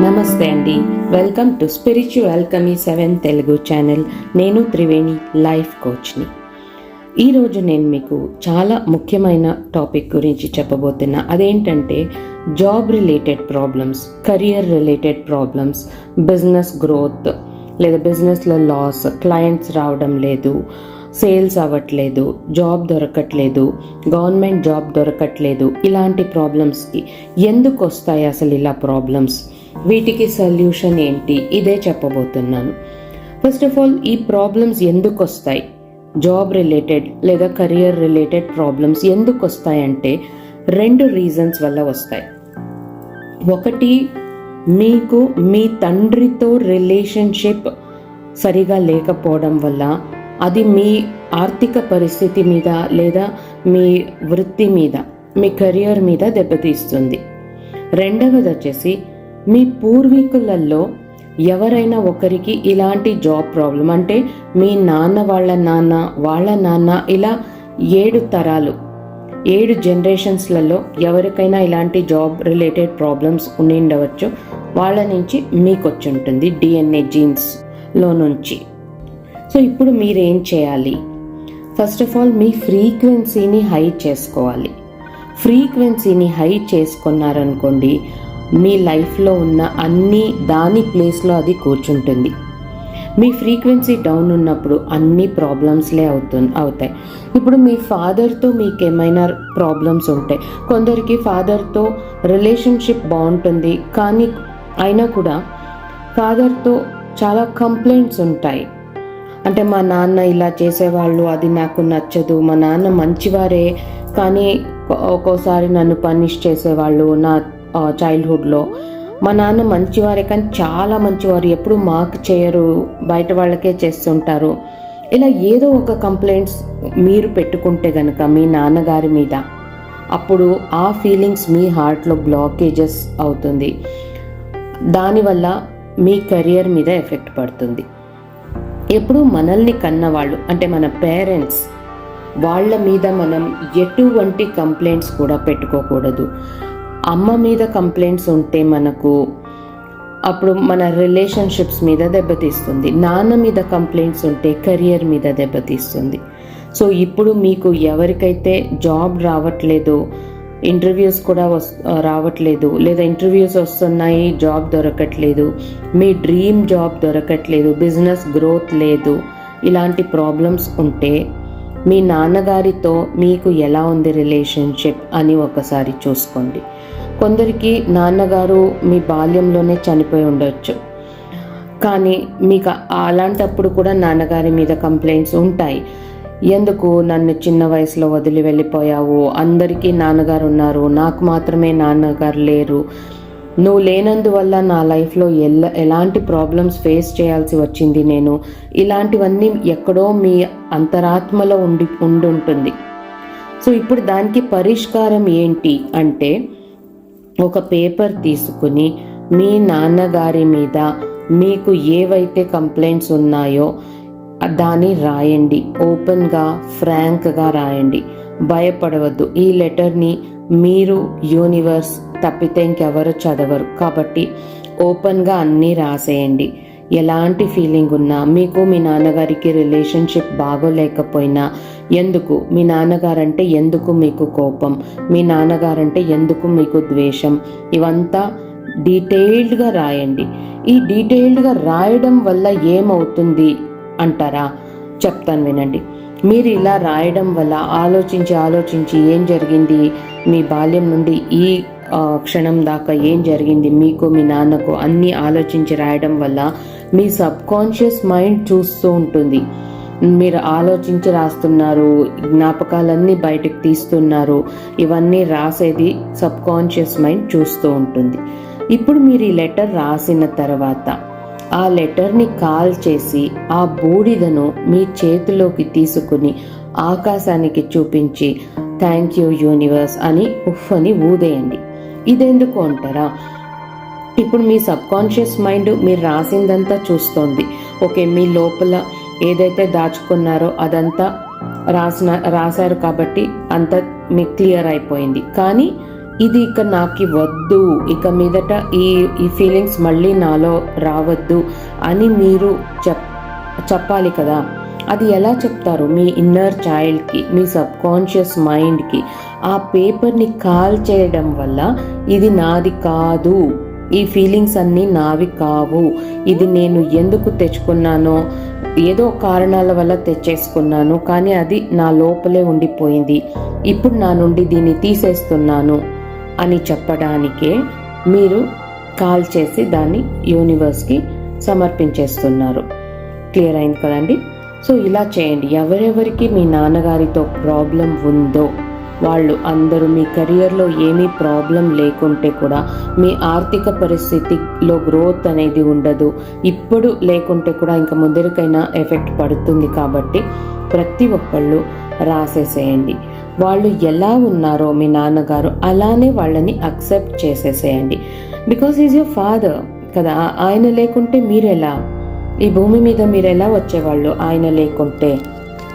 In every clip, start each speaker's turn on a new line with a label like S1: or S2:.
S1: నమస్తే అండి. Welcome to spiritual కమీ సెవెన్ తెలుగు ఛానల్. నేను త్రివేణి లైఫ్ కోచ్ని. ఈరోజు నేను మీకు చాలా ముఖ్యమైన టాపిక్ గురించి చెప్పబోతున్నా. అదేంటంటే job related problems career related problems business growth లేదా బిజినెస్లో లాస్ క్లయింట్స్ రావడం లేదు సేల్స్ అవ్వట్లేదు జాబ్ దొరకట్లేదు గవర్నమెంట్ జాబ్ దొరకట్లేదు. ఇలాంటి ప్రాబ్లమ్స్కి ఎందుకు వస్తాయి అసలు ఇలా ప్రాబ్లమ్స్? వీటికి సొల్యూషన్ ఏంటి? ఇదే చెప్పబోతున్నాను. ఫస్ట్ ఆఫ్ ఆల్ ఈ ప్రాబ్లమ్స్ ఎందుకు వస్తాయి జాబ్ రిలేటెడ్ లేదా కెరియర్ రిలేటెడ్ ప్రాబ్లమ్స్ ఎందుకు వస్తాయంటే రెండు రీజన్స్ వల్ల వస్తాయి. ఒకటి మీకు మీ తండ్రితో రిలేషన్షిప్ సరిగా లేకపోవడం వల్ల అది మీ ఆర్థిక పరిస్థితి మీద లేదా మీ వృత్తి మీద మీ కెరియర్ మీద దెబ్బతీస్తుంది. రెండవది వచ్చేసి మీ పూర్వీకులలో ఎవరైనా ఒకరికి ఇలాంటి జాబ్ ప్రాబ్లం అంటే మీ నాన్న వాళ్ళ నాన్న వాళ్ళ నాన్న ఇలా ఏడు తరాలు ఏడు జనరేషన్స్లలో ఎవరికైనా ఇలాంటి జాబ్ రిలేటెడ్ ప్రాబ్లమ్స్ ఉండి ఉండవచ్చు వాళ్ళ నుంచి మీకు వచ్చి ఉంటుంది డిఎన్ఏ జీన్స్లో నుంచి. సో ఇప్పుడు మీరేం చేయాలి? ఫస్ట్ ఆఫ్ ఆల్ మీ ఫ్రీక్వెన్సీని హై చేసుకోవాలి. ఫ్రీక్వెన్సీని హై చేసుకున్నారనుకోండి మీ లైఫ్లో ఉన్న అన్ని దాని ప్లేస్లో అది కూర్చుంటుంది. మీ ఫ్రీక్వెన్సీ డౌన్ ఉన్నప్పుడు అన్ని ప్రాబ్లమ్స్లే అవుతు అవుతాయి. ఇప్పుడు మీ ఫాదర్తో మీకు ఏమైనా ప్రాబ్లమ్స్ ఉంటాయి కొందరికి ఫాదర్తో రిలేషన్షిప్ బాగుంటుంది కానీ అయినా కూడా ఫాదర్తో చాలా కంప్లైంట్స్ ఉంటాయి. అంటే మా నాన్న ఇలా చేసేవాళ్ళు అది నాకు నచ్చదు మా నాన్న మంచివారే కానీ ఒక్కోసారి నన్ను పనిష్ చేసేవాళ్ళు నా చైల్డ్హుడ్లో మా నాన్న మంచివారే కానీ చాలా మంచివారు. ఎప్పుడు మాకు చేయరు. బయట వాళ్ళకే చేస్తుంటారు. ఇలా ఏదో ఒక కంప్లైంట్స్ మీరు పెట్టుకుంటే గనక మీ నాన్నగారి మీద అప్పుడు ఆ ఫీలింగ్స్ మీ హార్ట్లో బ్లాకేజెస్ అవుతుంది. దానివల్ల మీ కెరియర్ మీద ఎఫెక్ట్ పడుతుంది. ఎప్పుడు మనల్ని కన్నవాళ్ళు అంటే మన పేరెంట్స్ వాళ్ళ మీద మనం ఎటువంటి కంప్లైంట్స్ కూడా పెట్టుకోకూడదు. అమ్మ మీద కంప్లైంట్స్ ఉంటే మనకు అప్పుడు మన రిలేషన్షిప్స్ మీద దెబ్బతీస్తుంది నాన్న మీద కంప్లైంట్స్ ఉంటే కెరియర్ మీద దెబ్బతీస్తుంది సో ఇప్పుడు మీకు ఎవరికైతే జాబ్ రావట్లేదో ఇంటర్వ్యూస్ కూడా వస్ రావట్లేదు లేదా ఇంటర్వ్యూస్ వస్తున్నాయి జాబ్ దొరకట్లేదు మీ డ్రీమ్ జాబ్ దొరకట్లేదు బిజినెస్ గ్రోత్ లేదు ఇలాంటి ప్రాబ్లమ్స్ ఉంటే మీ నాన్నగారితో మీకు ఎలా ఉంది రిలేషన్షిప్ అని ఒకసారి చూసుకోండి. కొందరికి నాన్నగారు మీ బాల్యంలోనే చనిపోయి ఉండొచ్చు. కానీ మీకు అలాంటప్పుడు కూడా నాన్నగారి మీద కంప్లైంట్స్ ఉంటాయి. ఎందుకు నన్ను చిన్న వయసులో వదిలి వెళ్ళిపోయావు? అందరికీ నాన్నగారు ఉన్నారు. నాకు మాత్రమే నాన్నగారు లేరు. నువ్వు లేనందువల్ల నా లైఫ్లో ఎల్ల ఎలాంటి ప్రాబ్లమ్స్ ఫేస్ చేయాల్సి వచ్చింది నేను. ఇలాంటివన్నీ ఎక్కడో మీ అంతరాత్మలో ఉండి ఉండుంటుంది. సో ఇప్పుడు దానికి పరిష్కారం ఏంటి అంటే ఒక పేపర్ తీసుకుని మీ నాన్నగారి మీద మీకు ఏవైతే కంప్లైంట్స్ ఉన్నాయో దాన్ని రాయండి. ఓపెన్గా ఫ్రాంక్గా రాయండి. భయపడవద్దు. ఈ లెటర్ని మీరు యూనివర్స్ తప్పితే ఇంకెవరు చదవరు. కాబట్టి ఓపెన్గా అన్నీ రాసేయండి. ఎలాంటి ఫీలింగ్ ఉన్నా మీకు మీ నాన్నగారికి రిలేషన్షిప్ బాగోలేకపోయినా ఎందుకు? మీ నాన్నగారంటే ఎందుకు మీకు కోపం? మీ నాన్నగారంటే ఎందుకు మీకు ద్వేషం? ఇవంతా డీటెయిల్డ్గా రాయండి. ఈ డీటెయిల్డ్గా రాయడం వల్ల ఏమవుతుంది అంటారా? చెప్తాను వినండి. మీరు ఇలా రాయడం వల్ల ఆలోచించి ఆలోచించి ఏం జరిగింది? మీ బాల్యం నుండి ఈ క్షణం దాకా ఏం జరిగింది మీకు మీ నాన్నకు అన్నీ ఆలోచించి రాయడం వల్ల మీ సబ్ కాన్షియస్ మైండ్ చూస్తూ ఉంటుంది. మీరు ఆలోచించి రాస్తున్నారు జ్ఞాపకాలన్నీ బయటకు తీస్తున్నారు ఇవన్నీ రాసేది సబ్ కాన్షియస్ మైండ్ చూస్తూ ఉంటుంది. ఇప్పుడు మీరు ఈ లెటర్ రాసిన తర్వాత ఆ లెటర్ని కాల్ చేసి ఆ బూడిదను మీ చేతిలోకి తీసుకుని ఆకాశానికి చూపించి థ్యాంక్ యూ యూనివర్స్ అని ఉఫ్ అని ఊదేయండి. ఇదెందుకు అంటారా? ఇప్పుడు మీ సబ్ కాన్షియస్ మైండ్ మీరు రాసిందంతా చూస్తోంది. ఓకే మీ లోపల ఏదైతే దాచుకున్నారో అదంతా రాసిన రాశారు కాబట్టి అంత మీకు క్లియర్ అయిపోయింది. కానీ ఇది ఇక నాకు వద్దు. ఇక మీదట ఈ ఈ ఫీలింగ్స్ మళ్ళీ నాలో రావద్దు అని మీరు చెప్ చెప్పాలి కదా. అది ఎలా చెప్తారు మీ ఇన్నర్ చైల్డ్కి మీ సబ్ కాన్షియస్ మైండ్కి ఆ పేపర్ని కాల్ చేయడం వల్ల ఇది నాది కాదు. ఈ ఫీలింగ్స్ అన్నీ నావి కావు. ఇది నేను ఎందుకు తెచ్చుకున్నానో ఏదో కారణాల వల్ల తెచ్చేసుకున్నాను కానీ అది నా లోపలే ఉండిపోయింది. ఇప్పుడు నా నుండి దీన్ని తీసేస్తున్నాను అని చెప్పడానికే మీరు కాల్ చేసి దాన్ని యూనివర్స్కి సమర్పించేస్తున్నారు. క్లియర్ అయింది కదండి? సో ఇలా చేయండి. ఎవరెవరికి మీ నాన్నగారితో ప్రాబ్లం ఉందో వాళ్ళు అందరూ మీ కెరియర్లో ఏమీ ప్రాబ్లం లేకుంటే కూడా మీ ఆర్థిక పరిస్థితిలో గ్రోత్ అనేది ఉండదు. ఇప్పుడు లేకుంటే కూడా ఇంకా ముందరికైనా ఎఫెక్ట్ పడుతుంది కాబట్టి ప్రతి ఒక్కళ్ళు రాసేసేయండి. వాళ్ళు ఎలా ఉన్నారో మీ నాన్నగారు అలానే వాళ్ళని అక్సెప్ట్ చేసేసేయండి. బికాస్ ఈజ్ యువర్ ఫాదర్ కదా. ఆయన లేకుంటే మీరు ఎలా ఈ భూమి మీద మీరు ఎలా వచ్చేవాళ్ళు? ఆయన లేకుంటే.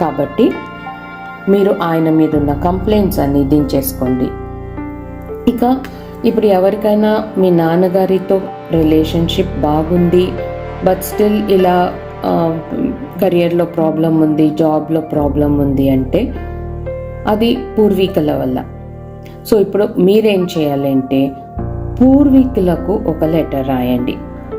S1: కాబట్టి మీరు ఆయన మీద ఉన్న కంప్లైంట్స్ అన్ని దించేసుకోండి. ఇక ఇప్పుడు ఎవరికైనా మీ నాన్నగారితో రిలేషన్షిప్ బాగుంది బట్ స్టిల్ ఇలా కెరియర్లో ప్రాబ్లం ఉంది జాబ్లో ప్రాబ్లం ఉంది అంటే అది పూర్వీకుల వల్ల. సో ఇప్పుడు మీరేం చేయాలంటే పూర్వీకులకు ఒక లెటర్ రాయండి.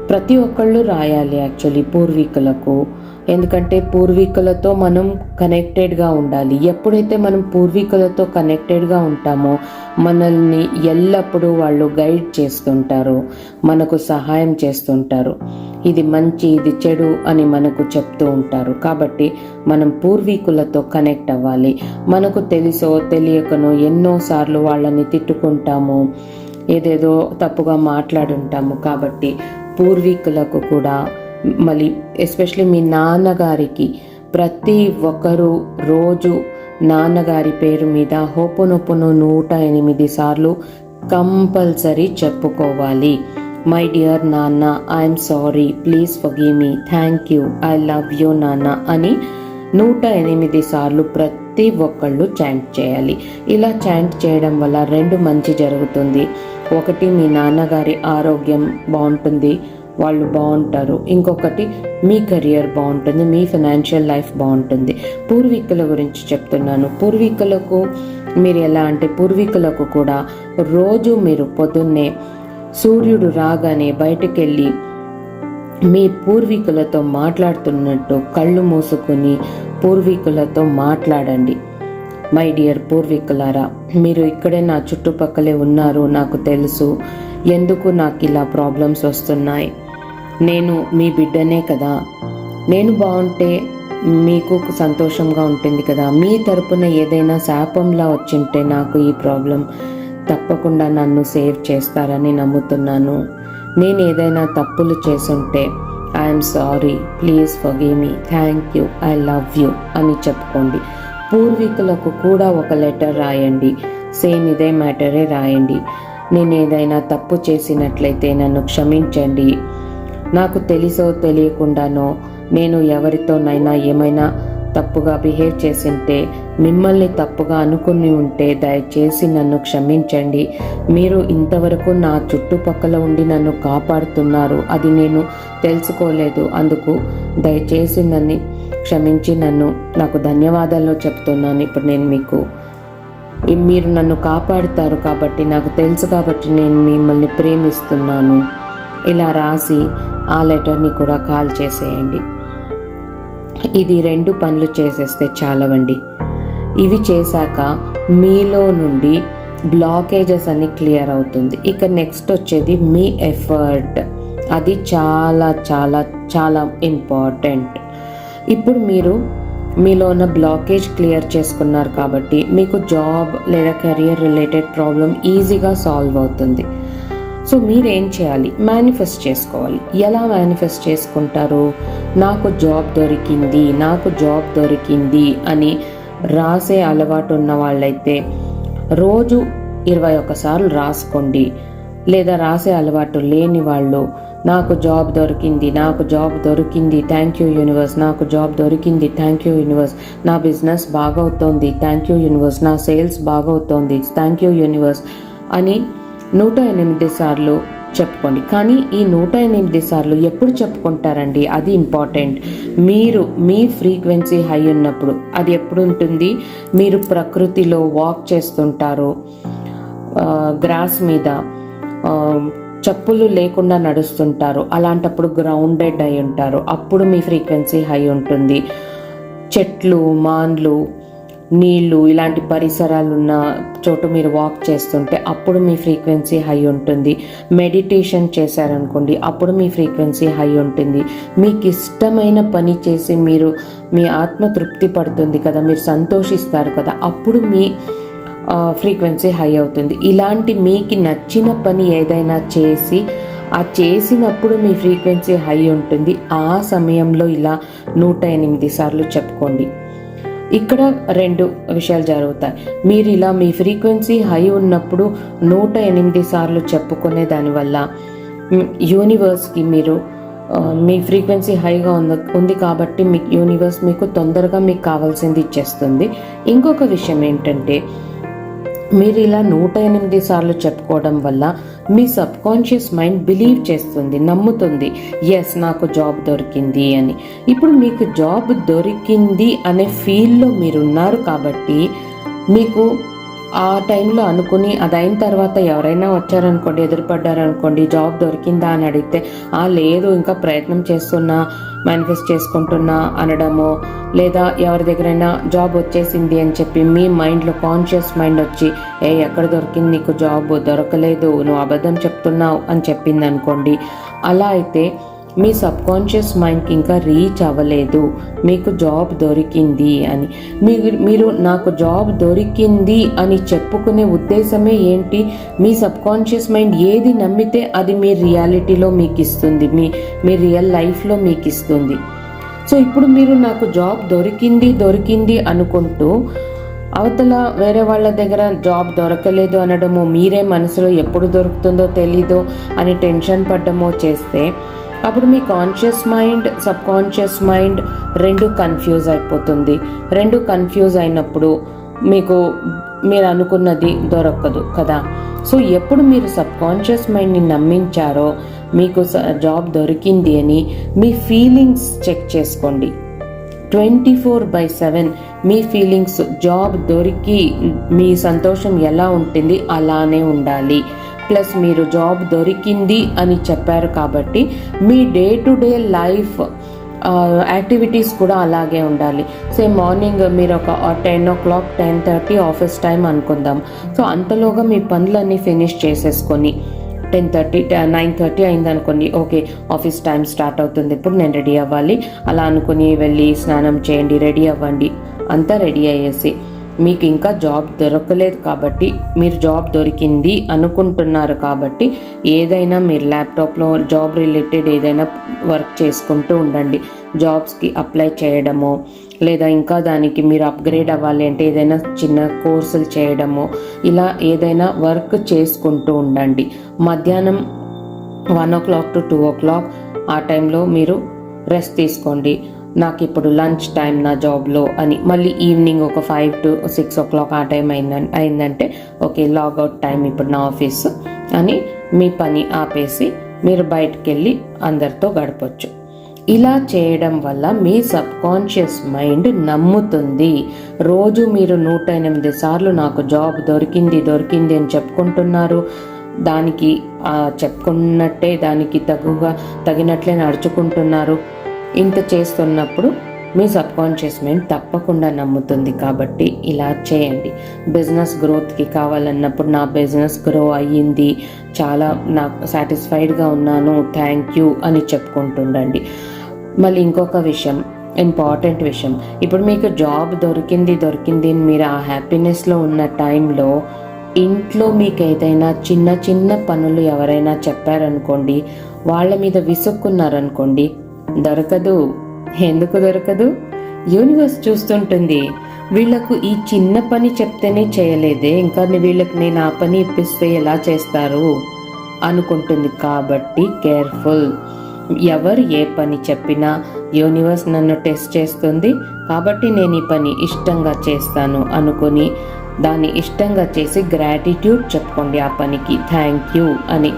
S1: ప్రతి ఒక్కళ్ళు రాయాలి యాక్చువల్లీ పూర్వీకులకు. ఎందుకంటే పూర్వీకులతో మనం కనెక్టెడ్గా ఉండాలి. ఎప్పుడైతే మనం పూర్వీకులతో కనెక్టెడ్గా ఉంటామో మనల్ని ఎల్లప్పుడూ వాళ్ళు గైడ్ చేస్తుంటారు మనకు సహాయం చేస్తుంటారు. ఇది మంచి ఇది చెడు అని మనకు చెప్తూ ఉంటారు. కాబట్టి మనం పూర్వీకులతో కనెక్ట్ అవ్వాలి. మనకు తెలుసో తెలియకనో ఎన్నోసార్లు వాళ్ళని తిట్టుకుంటాము ఏదేదో తప్పుగా మాట్లాడుంటాము. కాబట్టి పూర్వీకులకు కూడా మళ్ళీ ఎస్పెషలీ మీ నాన్నగారికి ప్రతి ఒక్కరూ రోజు నాన్నగారి పేరు మీద హోపునొప్పును నూట ఎనిమిది సార్లు కంపల్సరీ చెప్పుకోవాలి. మై డియర్ నాన్న I'm sorry please forgive me thank you I love you నాన్న అని నూట ఎనిమిది సార్లు ప్రతి ఒక్కళ్ళు చాంట్ చేయాలి. ఇలా చాంట్ చేయడం వల్ల రెండు మంచి జరుగుతుంది. ఒకటి మీ నాన్నగారి ఆరోగ్యం బాగుంటుంది వాళ్ళు బాగుంటారు. ఇంకొకటి మీ కెరియర్ బాగుంటుంది మీ ఫైనాన్షియల్ లైఫ్ బాగుంటుంది. పూర్వీకుల గురించి చెప్తున్నాను. పూర్వీకులకు మీరు ఎలా అంటే పూర్వీకులకు కూడా రోజు మీరు పొద్దున్నే సూర్యుడు రాగానే బయటకు వెళ్ళి మీ పూర్వీకులతో మాట్లాడుతున్నట్టు కళ్ళు మూసుకొని పూర్వీకులతో మాట్లాడండి. మై డియర్ పూర్వీకులారా మీరు ఇక్కడే నా చుట్టుపక్కలే ఉన్నారు నాకు తెలుసు. ఎందుకు నాకు ఇలా ప్రాబ్లమ్స్ వస్తున్నాయి? నేను మీ బిడ్డనే కదా. నేను బాగుంటే మీకు సంతోషంగా ఉంటుంది కదా. మీ తరపున ఏదైనా శాపంలా వచ్చింటే నాకు ఈ ప్రాబ్లం తప్పకుండా నన్ను సేవ్ చేస్తారని నమ్ముతున్నాను. నేను ఏదైనా తప్పులు చేసుంటే I'm sorry please forgive me. Thank you I love you అని చెప్పుకోండి. పూర్వీకులకు కూడా ఒక లెటర్ రాయండి. సేమ్ ఇదే మ్యాటరే రాయండి. నేను ఏదైనా తప్పు చేసినట్లయితే నన్ను క్షమించండి. నాకు తెలిసో తెలియకుండానో నేను ఎవరితోనైనా ఏమైనా తప్పుగా బిహేవ్ చేసింటే మిమ్మల్ని తప్పుగా అనుకుని ఉంటే దయచేసి నన్ను క్షమించండి. మీరు ఇంతవరకు నా చుట్టుపక్కల ఉండి నన్ను కాపాడుతున్నారు. అది నేను తెలుసుకోలేదు. అందుకు దయచేసి నన్ను క్షమించి నన్ను నాకు ధన్యవాదాలు చెప్తున్నాను. ఇప్పుడు నేను మీకు మీరు నన్ను కాపాడుతారు కాబట్టి నాకు తెలుసు కాబట్టి నేను మిమ్మల్ని ప్రేమిస్తున్నాను. ఇలా రాసి ఆ లెటర్ని కూడా కాల్ చేసేయండి. ఇది రెండు పనులు చేసేస్తే చాలవండి. ఇవి చేశాక మీలో నుండి బ్లాకేజెస్ అన్ని క్లియర్ అవుతుంది. ఇక నెక్స్ట్ వచ్చేది మీ ఎఫర్ట్. అది చాలా చాలా చాలా ఇంపార్టెంట్. ఇప్పుడు మీరు మీలో ఉన్న బ్లాకేజ్ క్లియర్ చేసుకున్నారు కాబట్టి మీకు జాబ్ లేదా కెరియర్ రిలేటెడ్ ప్రాబ్లం ఈజీగా సాల్వ్ అవుతుంది. సో మీరేం చేయాలి? మేనిఫెస్ట్ చేసుకోవాలి. ఎలా మేనిఫెస్ట్ చేసుకుంటారు? నాకు జాబ్ దొరికింది నాకు జాబ్ దొరికింది అని రాసే అలవాటు ఉన్న వాళ్ళైతే రోజు ఇరవై ఒక్కసార్లు రాసుకోండి. లేదా రాసే అలవాటు లేని వాళ్ళు నాకు జాబ్ దొరికింది నాకు జాబ్ దొరికింది థ్యాంక్ యూ యూనివర్స్ నాకు జాబ్ దొరికింది థ్యాంక్ యూ యూనివర్స్. నా బిజినెస్ బాగవుతోంది థ్యాంక్ యూ యూనివర్స్. నా సేల్స్ బాగవుతోంది థ్యాంక్ యూ యూనివర్స్ అని నూట ఎనిమిది సార్లు చెప్పుకోండి. కానీ ఈ నూట ఎనిమిది సార్లు ఎప్పుడు చెప్పుకుంటారండి? అది ఇంపార్టెంట్. మీరు మీ ఫ్రీక్వెన్సీ హై ఉన్నప్పుడు అది ఎప్పుడు ఉంటుంది మీరు ప్రకృతిలో వాక్ చేస్తుంటారు గ్రాస్ మీద. చెప్పులు లేకుండా నడుస్తుంటారు. అలాంటప్పుడు గ్రౌండెడ్ అయి ఉంటారు. అప్పుడు మీ ఫ్రీక్వెన్సీ హై ఉంటుంది. చెట్లు మాన్లు నీళ్ళు ఇలాంటి పరిసరాలు ఉన్న చోటు మీరు వాక్ చేస్తుంటే అప్పుడు మీ ఫ్రీక్వెన్సీ హై ఉంటుంది. మెడిటేషన్ చేశారనుకోండి అప్పుడు మీ ఫ్రీక్వెన్సీ హై ఉంటుంది. మీకు ఇష్టమైన పని చేసి మీరు మీ ఆత్మ తృప్తి పడుతుంది కదా మీరు సంతోషిస్తారు కదా అప్పుడు మీ ఫ్రీక్వెన్సీ హై అవుతుంది. ఇలాంటి మీకు నచ్చిన పని ఏదైనా చేసి ఆ చేసినప్పుడు మీ ఫ్రీక్వెన్సీ హై ఉంటుంది. ఆ సమయంలో ఇలా నూట ఎనిమిది సార్లు చెప్పుకోండి. ఇక్కడ రెండు విషయాలు జరుగుతాయి. మీరు ఇలా మీ ఫ్రీక్వెన్సీ హై ఉన్నప్పుడు నూట ఎనిమిది సార్లు చెప్పుకునే దానివల్ల యూనివర్స్కి మీరు మీ ఫ్రీక్వెన్సీ హైగా ఉంది ఉంది కాబట్టి మీ యూనివర్స్ మీకు తొందరగా మీకు కావాల్సింది ఇచ్చేస్తుంది. ఇంకొక విషయం ఏంటంటే మీరు ఇలా నూట ఎనిమిది సార్లు చెప్పుకోవడం వల్ల మీ సబ్ కాన్షియస్ మైండ్ బిలీవ్ చేస్తుంది నమ్ముతుంది. ఎస్ నాకు జాబ్ దొరికింది అని. ఇప్పుడు మీకు జాబ్ దొరికింది అనే ఫీల్లో మీరు ఉన్నారు కాబట్టి మీకు ఆ టైంలో అనుకుని అది అయిన తర్వాత ఎవరైనా వచ్చారనుకోండి ఎదురుపడ్డారనుకోండి జాబ్ దొరికిందా అని అడిగితే ఆ లేదు ఇంకా ప్రయత్నం చేస్తున్నా మేనిఫెస్ట్ చేసుకుంటున్నా అనడమో లేదా ఎవరి దగ్గరైనా జాబ్ వచ్చేసింది అని చెప్పి మీ మైండ్లో కాన్షియస్ మైండ్ వచ్చి ఏ ఎక్కడ దొరికింది నీకు జాబ్ దొరకలేదు నువ్వు అబద్ధం చెప్తున్నావు అని చెప్పింది అనుకోండి అలా అయితే మీ సబ్ కాన్షియస్ మైండ్కి ఇంకా రీచ్ అవ్వలేదు. మీకు జాబ్ దొరికింది అని. మీరు మీరు నాకు జాబ్ దొరికింది అని చెప్పుకునే ఉద్దేశమే ఏంటి? మీ సబ్ కాన్షియస్ మైండ్ ఏది నమ్మితే అది మీ రియాలిటీలో మీకు ఇస్తుంది మీ మీ రియల్ లైఫ్లో మీకు ఇస్తుంది సో ఇప్పుడు మీరు నాకు జాబ్ దొరికింది దొరికింది అనుకుంటూ అవతల వేరే వాళ్ళ దగ్గర జాబ్ దొరకలేదు అనడము మీరే మనసులో ఎప్పుడు దొరుకుతుందో తెలీదో అని టెన్షన్ పడ్డమో చేస్తే అప్పుడు మీ conscious mind subconscious mind రెండు కన్ఫ్యూజ్ అయిపోతుంది. రెండు కన్ఫ్యూజ్ అయినప్పుడు మీకు మీరు అనుకున్నది దొరకదు కదా. సో ఎప్పుడు మీరు సబ్ కాన్షియస్ మైండ్ని నమ్మించారో మీకు స- జాబ్ దొరికింది అని మీ ఫీలింగ్స్ చెక్ చేసుకోండి. ట్వంటీ ఫోర్ బై సెవెన్ మీ ఫీలింగ్స్ జాబ్ దొరికి మీ సంతోషం ఎలా ఉంటుంది అలానే ఉండాలి. ప్లస్ మీరు జాబ్ దొరికింది అని చెప్పారు కాబట్టి మీ day to day life activities కూడా అలాగే ఉండాలి. సే మార్నింగ్ మీరు ఒక ten o'clock ten thirty office time అనుకుందాం. సో అంతలోగా మీ పనులన్నీ ఫినిష్ చేసేసుకొని టెన్ థర్టీ నైన్ థర్టీ అయింది అనుకోండి ఓకే ఆఫీస్ టైం స్టార్ట్ అవుతుంది ఇప్పుడు నేను రెడీ అవ్వాలి. అలా అనుకుని వెళ్ళి స్నానం చేయండి రెడీ అవ్వండి అంతా రెడీ అయ్యేసి. మీకు ఇంకా జాబ్ దొరకలేదు కాబట్టి మీరు జాబ్ దొరికింది అనుకుంటున్నారు కాబట్టి ఏదైనా మీరు ల్యాప్టాప్లో జాబ్ రిలేటెడ్ ఏదైనా వర్క్ చేసుకుంటూ ఉండండి. జాబ్స్కి అప్లై చేయడము లేదా ఇంకా దానికి మీరు అప్గ్రేడ్ అవ్వాలి అంటే ఏదైనా చిన్న కోర్సులు చేయడము ఇలా ఏదైనా వర్క్ చేసుకుంటూ ఉండండి. మధ్యాహ్నం one o'clock to two o'clock ఆ టైంలో మీరు రెస్ట్ తీసుకోండి. నాకు ఇప్పుడు లంచ్ టైం నా జాబ్లో అని మళ్ళీ ఈవినింగ్ ఒక five to six o'clock ఆ టైం అయిందని అయిందంటే ఓకే లాగౌట్ టైం ఇప్పుడు నా ఆఫీస్ అని మీ పని ఆపేసి మీరు బయటకు వెళ్ళి అందరితో గడపచ్చు. ఇలా చేయడం వల్ల మీ సబ్ కాన్షియస్ మైండ్ నమ్ముతుంది. రోజు మీరు నూట ఎనిమిది సార్లు నాకు జాబ్ దొరికింది దొరికింది అని చెప్పుకుంటున్నారు. దానికి చెప్పుకున్నట్టే దానికి తగుగా తగినట్లే నడుచుకుంటున్నారు. ఇంత చేస్తున్నప్పుడు మీ సబ్ కాన్షియస్ మైండ్ తప్పకుండా నమ్ముతుంది కాబట్టి ఇలా చేయండి. బిజినెస్ గ్రోత్కి కావాలన్నప్పుడు నా బిజినెస్ గ్రో అయ్యింది చాలా నాకు సాటిస్ఫైడ్గా ఉన్నాను థ్యాంక్ యూ అని చెప్పుకుంటుండండి. మళ్ళీ ఇంకొక విషయం ఇంపార్టెంట్ విషయం. ఇప్పుడు మీకు జాబ్ దొరికింది దొరికింది అని మీరు ఆ హ్యాపీనెస్లో ఉన్న టైంలో ఇంట్లో మీకు ఏదైనా చిన్న చిన్న పనులు ఎవరైనా చెప్పారనుకోండి వాళ్ళ మీద విసుక్కున్నారనుకోండి దొరకదు. ఎందుకు దొరకదు? యూనివర్స్ చూస్తుంటుంది. వీళ్ళకు ఈ చిన్న పని చెప్తేనే చేయలేదే. ఇంకా వీళ్ళకి నేను ఆ పని ఇప్పిస్తే ఎలా చేస్తారు? అనుకుంటుంది. కాబట్టి కేర్ఫుల్. ఎవరు ఏ పని చెప్పినా యూనివర్స్ నన్ను టెస్ట్ చేస్తుంది. కాబట్టి నేను ఈ పని ఇష్టంగా చేస్తాను అనుకుని దాన్ని ఇష్టంగా చేసి గ్రాటిట్యూడ్ చెప్పుకోండి ఆ పనికి. థ్యాంక్ యూ అని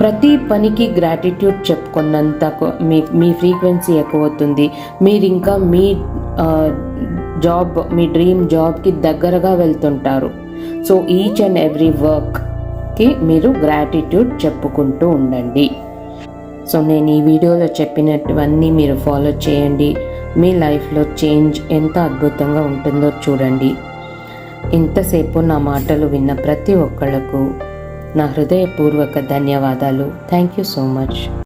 S1: ప్రతి పనికి గ్రాటిట్యూడ్ చెప్పుకున్నంత మీ మీ ఫ్రీక్వెన్సీ ఎక్కువ అవుతుంది. మీరు ఇంకా మీ జాబ్ మీ డ్రీమ్ జాబ్కి దగ్గరగా వెళ్తుంటారు. సో ఈచ్ అండ్ ఎవ్రీ వర్క్కి మీరు గ్రాటిట్యూడ్ చెప్పుకుంటూ ఉండండి. సో నేను ఈ వీడియోలో చెప్పినటువన్నీ మీరు ఫాలో చేయండి. మీ లైఫ్లో చేంజ్ ఎంత అద్భుతంగా ఉంటుందో చూడండి. ఇంతసేపు నా మాటలు విన్న ప్రతి ఒక్కళ్ళకు నా హృదయపూర్వక ధన్యవాదాలు. Thank you so much